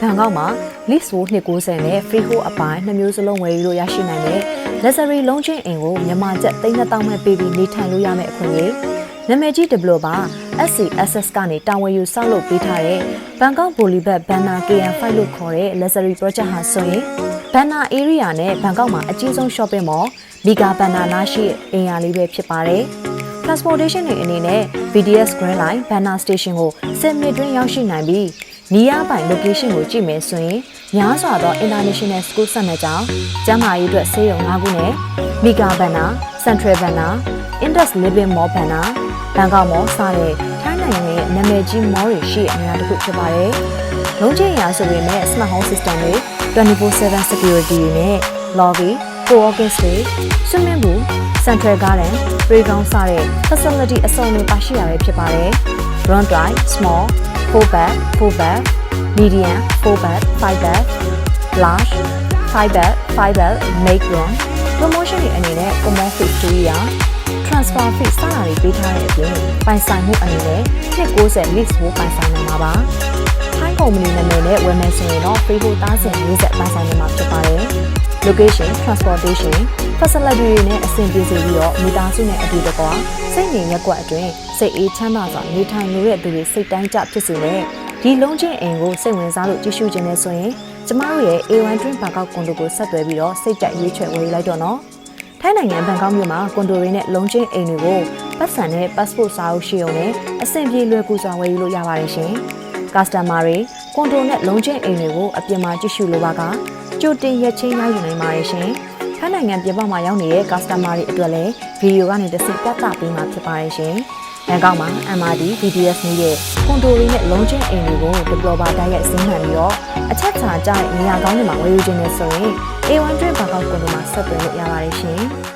ဘန်ကောက်မှာ lease 290နဲ့ freehold အပိုင်းနှစ်မျိုးစလုံးဝယ်ယူလို့ရရှိနိုင်တဲ့ luxury လုံးချင်းအိမ်ကိုမြန်မာကျပ်3000မဲ့ပေးပြီးနေထိုင်လို့ရမယ့်အခွင့်အရေးနာမည်ကြီး developer SCSS ကနေတာဝန်ယူဆောက်လုပ်ပေးထားတဲ့ဘန်ကောက်ဘိုလီဘတ်ဘန်နာ KM5 လို့ခေါ်တဲ့ luxury project ဟာဆိုရင်ဘန်နာ area နဲ့ဘန်ကောက်မှာအကြီးဆုံး shopping mall မီဂါဘန်နာနာရှိအိမ်ယာလေးပဲဖြစ်ပါတယ်။ transportation တွေအနေနဲ့ BTS Green Line Banner Station ကို10မိနစ်တွင်းရောက်ရှိနိုင်ပြီး နီးယားပိုင် location ကိုကြည့်မယ်ဆိုရင်များစွာသော international school ဆက်နှစ်ကျောင်းကျန်းမာရေးအတွက်ဆေးရုံ၅ခုနဲ့ Mega Banner, Central Banner, Indus Living Mall Banner, Bangkok Mall စတဲ့ထိုင်းနိုင်ငံရဲ့နာမည်ကြီး mall တွေရှိတဲ့နေရာတစ်ခုဖြစ်ပါတယ်။လုံးချင်းရာဆိုပေမဲ့ smart home system တွေ24/7 security တွေနဲ့ lobby, co-working space, swimming pool, central garden, playground စတဲ့ facility အစုံတွေပါရှိရပဲဖြစ်ပါတယ်။ Round drive, small, 4 bed, 4 bed, medium, 4 bed, 5 bed, large, 5 bed, 5 bed, make room promotion တွေအနေနဲ့ common fee 2 year transfer fee စတာတွေပေးထားတဲ့အပြင်ပိုင်ဆိုင်မှုအနေနဲ့190 lease ကိုပိုင်ဆိုင်နိုင်မှာပါ။ High company နာမည်နဲ့ဝယ်မယ်ဆိုရင်တော့ freehold သားစဉ်40ပိုင်ဆိုင်နိုင်မှာဖြစ်ပါတယ်။ location transportation facility တွေနဲ့အဆင်ပြေစေပြီးတော့မိသားစုနဲ့အတူတကွာစိတ်ငြိမ်ရက်ကွက်အတွင်းစိတ်အေးချမ်းသာစွာနေထိုင်လို့တဲ့သူတွေစိတ်တိုင်းကြဖြစ်စေတဲ့ဒီလုံးချင်းအိမ်ကိုစိတ်ဝင်စားလို့ကြည့်ရှုခြင်းနဲ့ဆိုရင်ကျမတို့ရဲ့ A1 Dream ဘန်ကောက်ကွန်ဒိုကိုဆက်သွယ်ပြီးတော့စိတ်ကြိုက်ရွေးချယ်ဝယ်ယူလိုက်တော့နော်ထိုင်းနိုင်ငံဘန်ကောက်မြို့မှာကွန်ဒိုတွေနဲ့လုံးချင်းအိမ်တွေကိုပတ်စံနဲ့ passport စာအုပ်ရှိုံနဲ့အဆင်ပြေလွယ်ကူစွာဝယ်ယူလို့ရပါတယ်ရှင်။ customer တွေကွန်ဒိုနဲ့လုံးချင်းအိမ်တွေကိုအပြင်မှာကြည့်ရှုလိုပါက ကြိုတင်ရက်ချင်းရယူနိုင်ပါတယ်ရှင်။ထိုင်းနိုင်ငံပြင်ပမှာရောက်နေတဲ့ customer တွေအတွက်လည်းဗီဒီယိုကနေတစ်ဆင့်ပြသပေးမှာဖြစ်ပါတယ်ရှင်။ဘန်ကောက်မှာ MRD BTS နည်းရဲ့ကွန်ဒိုတွေနဲ့လုံးချင်းအိမ်တွေကို developer တိုက်ရိုက်ဆင်းခံပြီးတော့အချက်ချာကြတဲ့နေရာကောင်းတွေမှာဝယ်ယူခြင်းနဲ့ဆိုရင် A1 Dream ဘန်ကောက်ကွန်ဒိုမှာဆက်သွယ်လို့ရပါတယ်ရှင်။